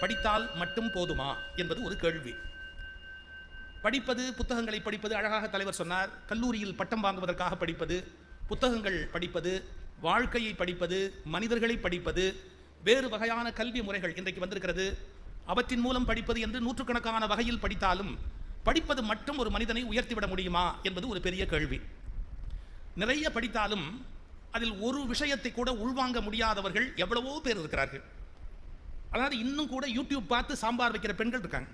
படித்தால் மட்டும் போதுமா என்பது ஒரு கேள்வி. படிப்பது புத்தகங்களை படிப்பது அழகாக தலைவர் சொன்னார். கல்லூரியில் பட்டம் வாங்குவதற்காக படிப்பது புத்தகங்கள் படிப்பது வாழ்க்கையை படிப்பது மனிதர்களை படிப்பது வேறு வகையான கல்வி முறைகள் இன்றைக்கு வந்திருக்கிறது. அவற்றின் மூலம் படிப்பது என்று நூற்றுக்கணக்கான வகையில் படித்தாலும் படிப்பது மட்டும் ஒரு மனிதனை உயர்த்திவிட முடியுமா என்பது ஒரு பெரிய கேள்வி. நிறைய படித்தாலும் அதில் ஒரு விஷயத்தை கூட உள்வாங்க முடியாதவர்கள் எவ்வளவோ பேர் இருக்கிறார்கள். அதாவது இன்னும் கூட யூடியூப் பார்த்து சாம்பார் வைக்கிற பெண்கள் இருக்காங்க.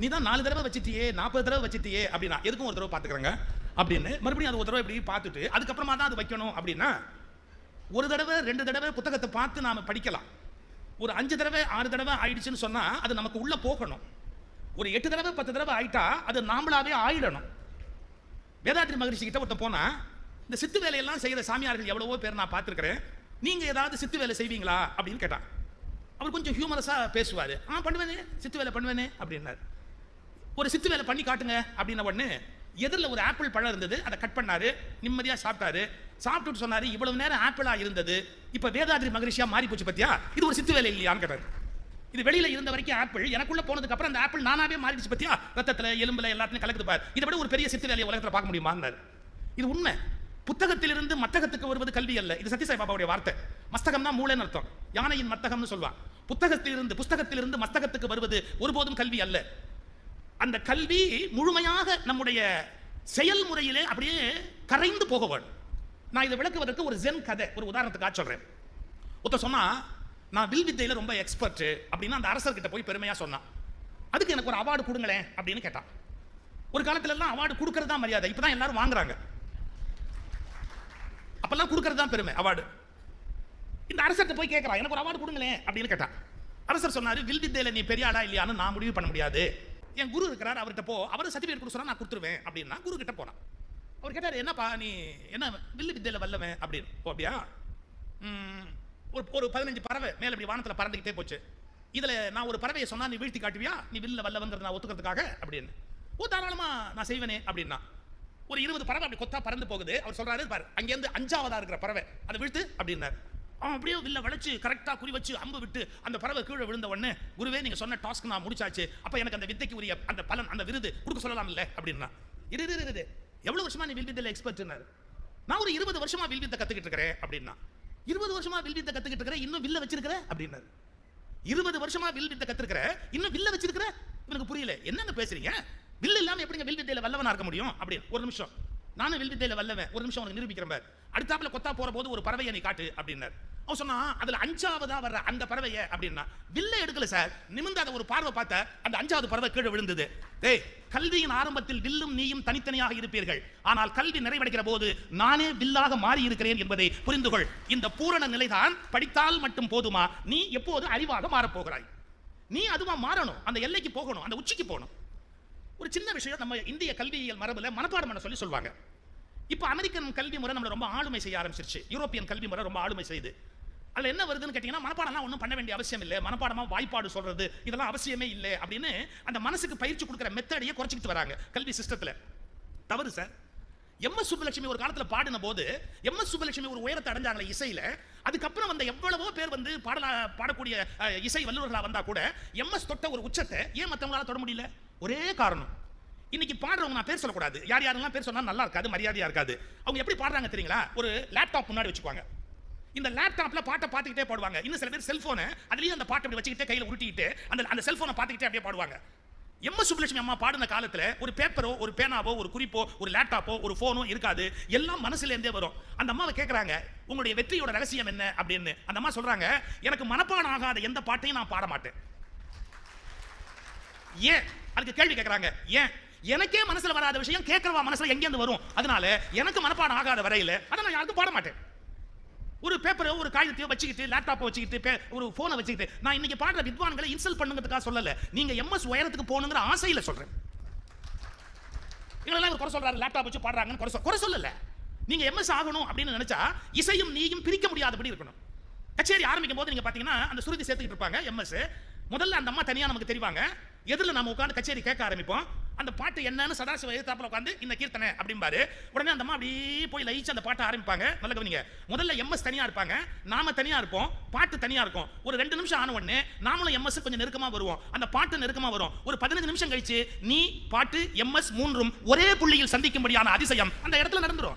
நீ தான் நாலு தடவை வச்சிட்டியே நாற்பது தடவை வச்சுட்டியே அப்படின்னா எதுக்கும் ஒரு தடவை பார்த்துக்கிறாங்க? அப்படின்னு மறுபடியும் அது ஒரு தடவை இப்படி பார்த்துட்டு அதுக்கப்புறமா தான் அது வைக்கணும் அப்படின்னா ஒரு தடவை ரெண்டு தடவை புத்தகத்தை பார்த்து நாம் படிக்கலாம். ஒரு அஞ்சு தடவை ஆறு தடவை ஆயிடுச்சுன்னு சொன்னால் அது நமக்கு உள்ளே போகணும். ஒரு எட்டு தடவை பத்து தடவை ஆயிட்டா அது நாமளாவே ஆயிடணும். வேதாத்ரி மகரிஷி கிட்ட ஒருத்தன் போனா இந்த சித்து வேலையெல்லாம் செய்கிற சாமியார்கள் எவ்வளவோ பேர் நான் பார்த்துருக்கிறேன். நீங்கள் ஏதாவது சித்து வேலை செய்வீங்களா? அப்படின்னு கேட்டான். அவர் கொஞ்சம் ஹியூமரஸாக பேசுவார். ஆ பண்ணுவேனே சித்து வேலை பண்ணுவேனே அப்படின்னாரு. ஒரு சித்து வேலை பண்ணி காட்டுங்க அப்படின்ன உடனே எதிரில் ஒரு ஆப்பிள் பழம் இருந்தது. அதை கட் பண்ணாரு. நிம்மதியாக சாப்பிட்டாரு. சாப்பிட்டுட்டு சொன்னாரு இவ்வளவு நேரம் ஆப்பிளாக இருந்தது. இப்போ வேதாதிரி மகிழ்ச்சியாக மாறி போச்சு பத்தியா? இது ஒரு சித்து வேலை இல்லையான்னு கேட்டாரு. இது வெளியில் இருந்த வரைக்கும் ஆப்பிள் எனக்குள்ள போனதுக்கு அப்புறம் அந்த ஆப்பிள் நானாவே மாறிடுச்சு பத்தியா? ரத்தத்தில் எலும்பில் எல்லாத்தையும் கலக்குது பார். இதை விட ஒரு பெரிய சித்து வேலையை உலகத்தில் பார்க்க முடியுமான்னாரு. இது உண்மை. புத்தகத்திலிருந்து மத்தகத்துக்கு வருவது கல்வி அல்ல. இது சத்யசாய் பாபாவுடைய வார்த்தை. தான் மூளைன்னு அர்த்தம். யானையின் மத்தகம்னு சொல்வான் புத்தகத்திலிருந்து புஸ்தகத்திலிருந்து மஸ்தகத்துக்கு வருவது ஒருபோதும் கல்வி அல்ல. அந்த கல்வி முழுமையாக நம்முடைய செயல்முறையிலே அப்படியே கரைந்து போக வேண்டும். நான் இதை விளக்குவதற்கு ஒரு ஜென் கதை ஒரு உதாரணத்துக்காக சொல்றேன். ஒருத்தர் சொன்னா நான் வில் வித்தையில ரொம்ப எக்ஸ்பர்ட் அப்படின்னு அந்த அரசர்கிட்ட போய் பெருமையா சொன்னான். அதுக்கு எனக்கு ஒரு அவார்டு கொடுங்களேன் அப்படின்னு கேட்டான். ஒரு காலத்துல எல்லாம் அவார்டு கொடுக்கறது தான் மரியாதை. இப்பதான் எல்லாரும் வாங்குறாங்க. அப்பெல்லாம் கொடுக்கறது தான் பெருமை அவார்டு இந்த அரசர்கிட்ட போய் கேட்கறான் எனக்கு ஒரு அவார்டு கொடுங்களேன் அப்படின்னு கேட்டான் அரசர் சொன்னாரு வில் வித்தையில நீ பெரிய ஆளா இல்லையான்னு நான் முடிவு பண்ண முடியாது. என் குரு இருக்கிறார் அவர்கிட்ட போ. அவர் சர்டிஃபிகேட் கொடுக்க சொன்னா நான் கொடுத்துருவேன் அப்படின்னா குரு கிட்ட போனான். அவர் கேட்டார் என்னப்பா நீ என்ன வில்லு வித்தையில வல்லவன்? அப்படின்னு. ஓ அப்படியா? ஒரு ஒரு பதினஞ்சு பறவை மேல இப்படி வானத்தில் பறந்துக்கிட்டே போச்சு. இதில் நான் ஒரு பறவையை சொன்னா நீ வீழ்த்தி காட்டுவியா? நீ வில்ல வல்லவங்கிறத நான் ஒத்துக்கிறதுக்காக அப்படின்னு. ஓ தாராளமா நான் செய்வேனே அப்படின்னா. ஒரு இருபது பறவை அப்படி கொத்தா பறந்து போகுது. அவர் சொல்றாரு பாரு அங்கேருந்து அஞ்சாவதா இருக்கிற பறவை. அதை விழுத்து அப்படின்னாரு. அவன் அப்படியே வில்ல வளைச்சு கரெக்டாக குறி வச்சு அம்பு விட்டு அந்த பறவை கீழே விழுந்த உடனே குருவே நீங்க சொன்ன டாஸ்க் நான் முடிச்சாச்சு. அப்ப எனக்கு அந்த வித்தைக்கு உரிய அந்த பலன் அந்த விருது கொடுக்க சொல்லலாம் இல்லை அப்படின்னா இரு இருது எவ்வளவு வருஷமா நீ வில்வித்தில் எக்ஸ்பர்ட்னாரு நான் ஒரு இருபது வருஷமா வில்வித்தை கத்துக்கிட்டு இருக்கிறேன். அப்படின்னா இருபது வருஷமா வில்வித்தை கத்துக்கிட்டு இருக்கிறேன் இன்னும் வில்ல வச்சிருக்கிற? அப்படின்னாரு. இருபது வருஷமா வில்வித்தை வித்தை இன்னும் வில்ல வச்சிருக்கிற? எனக்கு புரியல. என்னங்க பேசுறீங்க? வில் இல்லாம எப்படிங்க வில் வித்தையில வல்லவனா இருக்க முடியும்? அப்படி ஒரு நிமிஷம். நானும் வில் வித்தையில வல்லவன். ஒரு நிமிஷம் உனக்கு நிரூபிக்கிறேன் பார். அடுத்தாப்புல கொத்தா போற போது ஒரு பறவையை நீ காட்டு அப்படின்னார். அவன் சொன்னா அதுல அஞ்சாவதா வர்ற அந்த பறவைய அப்படின்னா வில்ல எடுக்கல சார். நிமிர்ந்து அதை ஒரு பார்வை பார்த்த அந்த அஞ்சாவது பறவை கீழே விழுந்தது. டேய் கல்வியின் ஆரம்பத்தில் வில்லும் நீயும் தனித்தனியாக இருப்பீர்கள். ஆனால் கல்வி நிறைவடைகிற போது நானே வில்லாக மாறி இருக்கிறேன் என்பதை புரிந்து கொள். இந்த பூரண நிலைதான் படித்தால் மட்டும் போதுமா? நீ எப்போது அறிவாக மாறப் போகிறாய் நீ அதுவா மாறணும். அந்த எல்லைக்கு போகணும். அந்த உச்சிக்கு போகணும். ஒரு சின்ன விஷயம் நம்ம இந்திய கல்வியியல் மரபுல மனப்பாடம் பண்ண சொல்லி சொல்லுவாங்க இப்போ அமெரிக்கன் கல்வி முறை நம்மளை ரொம்ப ஆளுமை செய்ய ஆரம்பிச்சிருச்சு. யூரோப்பியன் கல்வி முறை ரொம்ப ஆளுமை செய்யுது. அதில் என்ன வருதுன்னு கேட்டிங்கன்னா மனப்பாடம்லாம் ஒன்றும் பண்ண வேண்டிய அவசியம் இல்லை. மனப்பாடமாக வாய்ப்பாடு சொல்றது இதெல்லாம் அவசியமே இல்லை அப்படின்னு அந்த மனசுக்கு பயிற்சி கொடுக்குற மெத்தடையே குறைச்சிக்கிட்டு வராங்க கல்வி சிஸ்டத்துல தவறு சார். எம் எஸ் சுப்புலட்சுமி ஒரு காலத்தில் பாடின போது எம் எஸ் சுப்புலட்சுமி ஒரு உயரத்தை அடைஞ்சாங்களே இசையில அதுக்கப்புறம் வந்த எவ்வளவோ பேர் வந்து பாடலா பாடக்கூடிய இசை வல்லுநர்களாக வந்தால் கூட எம்எஸ் தொட்ட ஒரு உச்சத்தை ஏன் மற்றவங்களால தொட முடியல? ஒரே காரணம். இன்னைக்கு பாடுறவங்க நான் பேர் சொல்லக்கூடாது. யார் யாரெல்லாம் பேர் சொன்னால் நல்லா இருக்காது மரியாதையாக இருக்காது. அவங்க எப்படி பாடுறாங்க தெரியுங்களா? ஒரு லேப்டாப் முன்னாடி வச்சுக்குவாங்க. இந்த லேப்டாப்ல பாட்டை பார்த்துக்கிட்டே பாடுவாங்க. இன்னும் சில பேர் செல்போனை அதுலேயும் அந்த பாட்டை அப்படி வச்சுக்கிட்டே கையில் உருட்டிக்கிட்டு அந்த அந்த செல்ஃபோனை பார்த்துக்கிட்டே அப்படியே பாடுவாங்க. எம் எஸ் சுப்புலட்சுமி அம்மா பாடின காலத்தில் ஒரு பேப்பரோ ஒரு பேனாவோ ஒரு குறிப்போ ஒரு லேப்டாப்போ ஒரு ஃபோனோ இருக்காது. எல்லாம் மனசுலேருந்தே வரும். அந்த அம்மாவை கேட்குறாங்க உங்களுடைய வெற்றியோட ரகசியம் என்ன? அப்படின்னு. அந்த அம்மா சொல்கிறாங்க எனக்கு மனப்பாடம் ஆகாத எந்த பாட்டையும் நான் பாட மாட்டேன். ஏன்? அதுக்கு கேள்வி கேட்குறாங்க ஏன்? எனக்கே மனசில் வராத விஷயம் கேட்குறவா மனசில் எங்கேருந்து வரும்? அதனால எனக்கு மனப்பாடம் ஆகாத வரையில் அதை நான் யாருக்கும் பாட மாட்டேன். ஒரு பேப்பரை ஒரு காகிதத்தையோ வச்சுக்கிட்டு லேப்டாப்பை வச்சுக்கிட்டு ஒரு ஃபோனை வச்சுக்கிட்டு நான் இன்னைக்கு பாடுற வித்வான்களை இன்சல்ட் பண்ணுங்கிறதுக்காக சொல்லல. நீங்க எம்எஸ் உயரத்துக்கு போகணுங்கிற ஆசையில சொல்றேன். இவங்களெல்லாம் இவர் குறை சொல்றாரு. லேப்டாப் வச்சு பாடுறாங்கன்னு குறை சொல்- குறை சொல்லல. நீங்க எம்எஸ் ஆகணும் அப்படின்னு நினைச்சா இசையும் நீயும் பிரிக்க முடியாதபடி இருக்கணும். கச்சேரி ஆரம்பிக்கும் போது நீங்க பாத்தீங்கன்னா அந்த சுருதி சேர்த்துக்கிட்டு இருப்பாங்க எம்எஸ் முதல்ல அந்த அம்மா தனியா நமக்கு தெரிவாங்க. எதிரில் நம்ம உட்காந்து கச்சேரி கேட்க ஆரம்பிப்போம். அந்த பாட்டு என்னன்னு சதாசிவ எதிர்த்தாப்புல உட்காந்து இந்த கீர்த்தனை அப்படிம்பாரு. உடனே அந்த அம்மா அப்படியே போய் லயிச்சு அந்த பாட்டை ஆரம்பிப்பாங்க. நல்ல கவனிங்க. முதல்ல எம்எஸ் தனியாக இருப்பாங்க. நாம தனியாக இருப்போம். பாட்டு தனியாக இருக்கும். ஒரு ரெண்டு நிமிஷம் ஆன உடனே நாமளும் எம்எஸ் கொஞ்சம் நெருக்கமாக வருவோம். அந்த பாட்டு நெருக்கமாக வரும். ஒரு பதினஞ்சு நிமிஷம் கழிச்சு நீ பாட்டு எம்எஸ் மூன்றும் ஒரே புள்ளியில் சந்திக்கும்படியான அதிசயம் அந்த இடத்துல நடந்துரும்.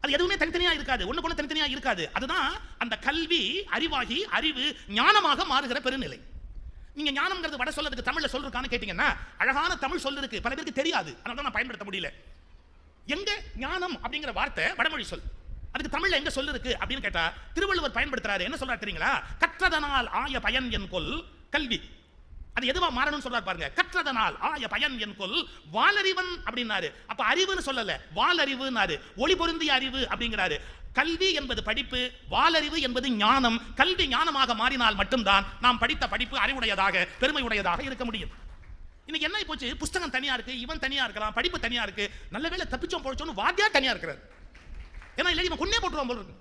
அது எதுவுமே தனித்தனியாக இருக்காது. ஒன்று கொண்டு தனித்தனியாக இருக்காது. அதுதான் அந்த கல்வி அறிவாகி அறிவு ஞானமாக மாறுகிற பெருநிலை. நீங்க ஞானம்ங்கிறது வட சொல்லதுக்கு தமிழ்ல சொல்லிருக்கான்னு கேட்டீங்கன்னா அழகான தமிழ் சொல்லு இருக்கு. பல பேருக்கு தெரியாது. அதனால தான் நான் பயன்படுத்த முடியல. எங்க ஞானம் அப்படிங்கிற வார்த்தை வடமொழி சொல். அதுக்கு தமிழ்ல எங்க சொல்லு இருக்கு அப்படின்னு கேட்டா திருவள்ளுவர் பயன்படுத்துறாரு. என்ன சொல்றாரு தெரியுங்களா? கற்றதனால் ஆய பயன் என் கொல் கல்வி. அது எதுவா மாறணும்னு சொல்றாரு பாருங்க. கற்றதனால் ஆய பயன் என் கொல் வாலறிவன் அப்படின்னாரு. அப்ப அறிவுன்னு சொல்லல. வாலறிவுன்னாரு. ஒளி பொருந்திய அறிவு அப்படிங்கிறாரு. கல்வி என்பது படிப்பு வாலறிவு என்பது ஞானம். கல்வி ஞானமாக மாறினால் மட்டும்தான் நாம் படித்த படிப்பு அறிவுடையதாக பெருமையுடையதாக இருக்க முடியும். இன்னைக்கு என்ன போச்சு? புஸ்தகம் தனியா இருக்கு இவன் தனியா இருக்கலாம் படிப்பு தனியா இருக்கு. நல்ல வேளை தப்பிச்சோம் பொழைச்சோன்னு வாத்தியார் தனியா இருக்கிறார். ஏன்னா இல்லை இவன் கொன்னே போட்டுருவான் போல இருக்கு.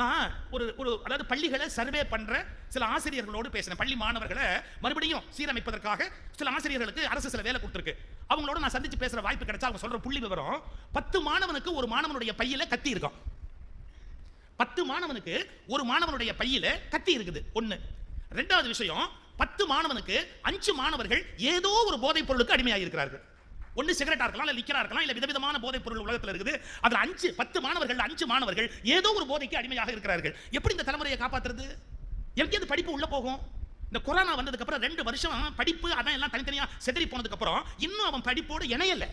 நான் ஒரு ஒரு அதாவது பள்ளிகளை சர்வே பண்ற சில ஆசிரியர்களோடு பேசினேன். பள்ளி மாணவர்களை மறுபடியும் சீரமைப்பதற்காக சில ஆசிரியர்களுக்கு அரசு சில வேலை கொடுத்துருக்கு. அவங்களோட நான் சந்திச்சு பேசுற வாய்ப்பு கிடைச்சா அவங்க சொல்ற புள்ளி விவரம் பத்து மாணவனுக்கு ஒரு மாணவனுடைய பையில கத்தி இருக்கும் பத்து மாணவனுக்கு ஒரு மாணவனுடைய பையில கத்தி இருக்குது. ஒன்று ரெண்டாவது விஷயம் பத்து மாணவனுக்கு அஞ்சு மாணவர்கள் ஏதோ ஒரு போதைப் பொருளுக்கு அடிமையாக இருக்கிறார்கள் ஒன்று சிகரெட்டா இருக்கலாம் இல்லை லிக்கராக இருக்கலாம் இல்லை விதவிதமான போதைப் பொருள் உலகத்தில் இருக்குது. அதில் அஞ்சு பத்து மாணவர்கள் அஞ்சு மாணவர்கள் ஏதோ ஒரு போதைக்கு அடிமையாக இருக்கிறார்கள். எப்படி இந்த தலைமுறையை காப்பாத்துறது? எங்கேயாவது படிப்பு உள்ளே போகும்? இந்த கொரோனா வந்ததுக்கப்புறம் ரெண்டு வருஷம் படிப்பு அதான் எல்லாம் தனித்தனியாக செதறி போனதுக்கப்புறம் இன்னும் அவன் படிப்போடு இணையலை.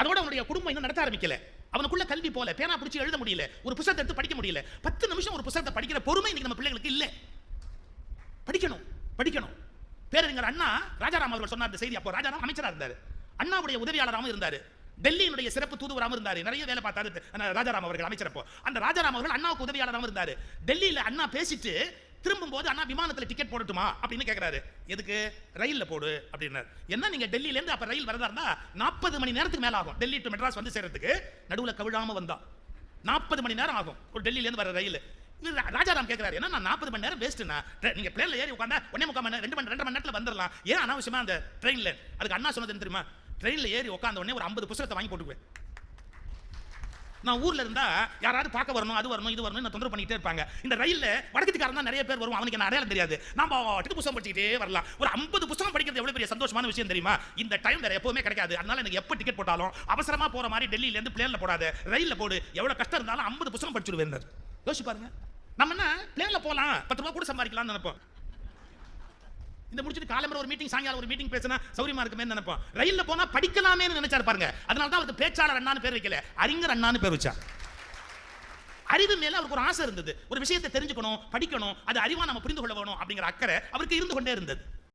அதோட அவனுடைய குடும்பம் இன்னும் நடத்த ஆரம்பிக்கலை. அவனுக்குள்ள கல்வி போல பேனா பிடிச்சி எழுத முடியல ஒரு புத்தகத்தை எடுத்து படிக்க முடியல. பத்து நிமிஷம் ஒரு புத்தகத்தை படிக்கிற பொறுமை இன்னைக்கு நம்ம பிள்ளைகளுக்கு இல்ல. படிக்கணும் படிக்கணும். பேரறிஞர் அண்ணா ராஜாராம் அவர்கள் சொன்னார் செய்தி அப்போ. ராஜாராம் அமைச்சரா இருந்தாரு. அண்ணாவுடைய உதவியாளராகவும் இருந்தார். டெல்லியினுடைய சிறப்பு தூதுவராகவும் இருந்தாரு. நிறைய வேலை பார்த்தாரு ராஜாராம் அவர்கள் அமைச்சரப்போ அந்த ராஜாராம் அவர்கள் அண்ணாவுக்கு உதவியாளராகவும் இருந்தாரு. டெல்லியில அண்ணா பேசிட்டு திரும்பும்போது அண்ணா விமானத்துல டிக்கெட் போடட்டுமா அப்படின்னு கேட்குறாரு எதுக்கு? ரயில்ல போடு அப்படின்னாரு. என்ன நீங்க டெல்லியில இருந்து அப்ப ரயில் வரதா இருந்தா நாற்பது மணி நேரத்துக்கு மேல ஆகும். டெல்லி டு மெட்ராஸ் வந்து சேர்றதுக்கு நடுவுல கவிழாம வந்தா. நாற்பது மணி நேரம் ஆகும் ஒரு டெல்லியில இருந்து வர ரயில். ராஜாராம் கேட்கிறாரு என்ன நான் நாற்பது மணி நேரம் வேஸ்ட்டுண்ணா நீங்க பிளேன்ல ஏறி உட்காந்தா ஒன்னே முக்கால் மணி ரெண்டு மணி ரெண்டு மணி நேரத்துல வந்துடலாம் ஏன் அனாவசியமா அந்த ட்ரெயின்ல அதுக்கு அண்ணா சொன்னதுன்னு தெரியுமா? ட்ரெயினில் ஏறி உட்காந்த உடனே ஒரு ஐம்பது புத்தகத்தை வாங்கி போட்டுக்குவேன். நான் ஊர்ல இருந்தா யாராவது பார்க்க வரணும் அது வரணும் இது வரணும் தொந்தரவு பண்ணிட்டே இருப்பாங்க. இந்த ரயில்ல வடக்கத்துக்காரன் தான் நிறைய பேர் வரும் அவனுக்கு என்ன அடையாளம் தெரியாது. நான் பாட்டுக்கு புத்தகம் படிச்சுக்கிட்டே வரலாம். ஒரு ஐம்பது புத்தகம் படிக்கிறது எவ்வளவு பெரிய சந்தோஷமான விஷயம் தெரியுமா? இந்த டைம் வேற எப்பவுமே கிடைக்காது. அதனால எனக்கு எப்போ டிக்கெட் போட்டாலும் அவசரமா போற மாதிரி டெல்லியில இருந்து பிளேன்ல போடாது. ரயில்ல போடு. எவ்வளவு கஷ்டம் இருந்தாலும் ஐம்பது புத்தகம் படிச்சுடுவேன். யோசிச்சு பாருங்க. நம்ம என்ன? பிளேன்ல போலாம். பத்து ரூபா கூட சம்பாதிக்கலாம்னு நினைப்போம். இந்த முடிச்சுட்டு காலம்பர ஒரு மீட்டிங் சாயங்காலம் ஒரு மீட்டிங் பேசினா சௌரியமா இருக்குமே நினைப்போம். ரயில்ல போனா படிக்கலாமே நினைச்சாரு பாருங்க. அதனால தான் அவருக்கு பேச்சாளர் அண்ணான்னு பேர் வைக்கல. அறிஞர் அண்ணான்னு பேர் வச்சா. அறிவு மேல அவருக்கு ஒரு ஆசை இருந்தது. ஒரு விஷயத்தை தெரிஞ்சுக்கணும் படிக்கணும் அது அறிவா நம்ம புரிந்து கொள்ள வேணும் அப்படிங்கிற அக்கறை அவருக்கு இருந்து கொண்டே இருந்தது.